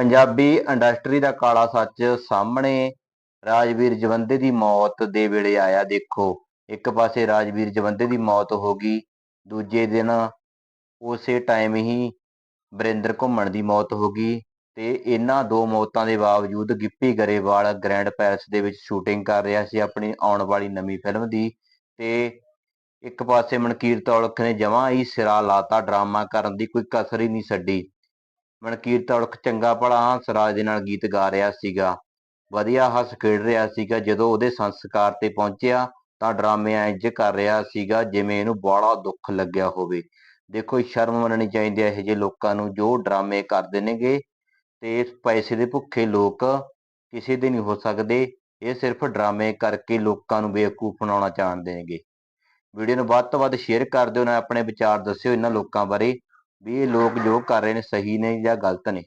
Punjabi industry ਦਾ ਕਾਲਾ ਸੱਚ ਸਾਹਮਣੇ। ਰਾਜਵੀਰ ਜਵੰਦੇ ਦੀ ਮੌਤ ਦੇ ਵੇਲੇ ਆਇਆ ਦੇਖੋ। ਇੱਕ ਪਾਸੇ ਰਾਜਵੀਰ ਜਵੰਦੇ ਦੀ ਮੌਤ ਹੋ ਗਈ, ਦੂਜੇ ਦਿਨ ਉਸੇ ਟਾਈਮ ਹੀ ਵਰਿੰਦਰ ਘੁੰਮਣ ਦੀ ਮੌਤ ਹੋ ਗਈ ਤੇ ਇਹਨਾਂ ਦੋ ਮੌਤਾਂ ਦੇ ਬਾਵਜੂਦ ਗਿੱਪੀ ਗਰੇਵਾਲ ਗ੍ਰੈਂਡ ਪੈਲਸ ਦੇ ਵਿੱਚ ਸ਼ੂਟਿੰਗ ਕਰ ਰਿਹਾ ਸੀ ਆਪਣੀ ਆਉਣ ਵਾਲੀ ਨਵੀਂ ਫਿਲਮ ਦੀ ਤੇ ਇੱਕ ਪਾਸੇ ਮਨਕੀਰ ਔਲਖ ਨੇ ਜਮਾਂ ਹੀ ਸਿਰਾ ਲਾਤਾ ਡਰਾਮਾ ਕਰਨ ਦੀ ਕੋਈ ਕਸਰ ਹੀ ਨਹੀਂ ਛੱਡੀ। ਮਨਕੀਰਤ ਔਲਖ ਚੰਗਾ ਭਲਾ ਹੰਸਰਾਜ ਦੇ ਨਾਲ ਗੀਤ ਗਾ ਰਿਹਾ ਸੀਗਾ। ਵਧੀਆ ਹੱਸ ਖੇਡ ਰਿਹਾ ਸੀਗਾ। ਜਦੋਂ ਉਹਦੇ ਸੰਸਕਾਰ ਤੇ ਪਹੁੰਚਿਆ ਤਾਂ ਡਰਾਮੇ ਇੰਜ ਕਰ ਰਿਹਾ ਸੀਗਾ ਜਿਵੇਂ ਇਹਨੂੰ ਬੜਾ ਦੁੱਖ ਲੱਗਿਆ ਹੋਵੇ। ਦੇਖੋ ਸ਼ਰਮ ਮੰਨਣੀ ਚਾਹੀਦੀ ਹੈ ਇਹੋ ਜਿਹੇ ਲੋਕਾਂ ਨੂੰ ਜੋ ਡਰਾਮੇ ਕਰਦੇ ਨੇਗੇ ਤੇ ਪੈਸੇ ਦੇ ਭੁੱਖੇ ਲੋਕ ਕਿਸੇ ਦੇ ਨਹੀਂ ਹੋ ਸਕਦੇ। ਇਹ ਸਿਰਫ ਡਰਾਮੇ ਕਰਕੇ ਲੋਕਾਂ ਨੂੰ ਬੇਵਕੂਫ ਬਣਾਉਣਾ ਚਾਹੁੰਦੇ ਨੇਗੇ। ਵੀਡੀਓ ਨੂੰ ਵੱਧ ਤੋਂ ਵੱਧ ਸ਼ੇਅਰ ਕਰ ਦਿਓ, ਨਾ ਆਪਣੇ ਵਿਚਾਰ ਦੱਸਿਓ ਇਹਨਾਂ ਲੋਕਾਂ ਬਾਰੇ। ਵੀ ਇਹ ਲੋਕ ਜੋ ਕਰ ਰਹੇ ਨੇ ਸਹੀ ਨੇ ਜਾਂ ਗਲਤ ਨੇ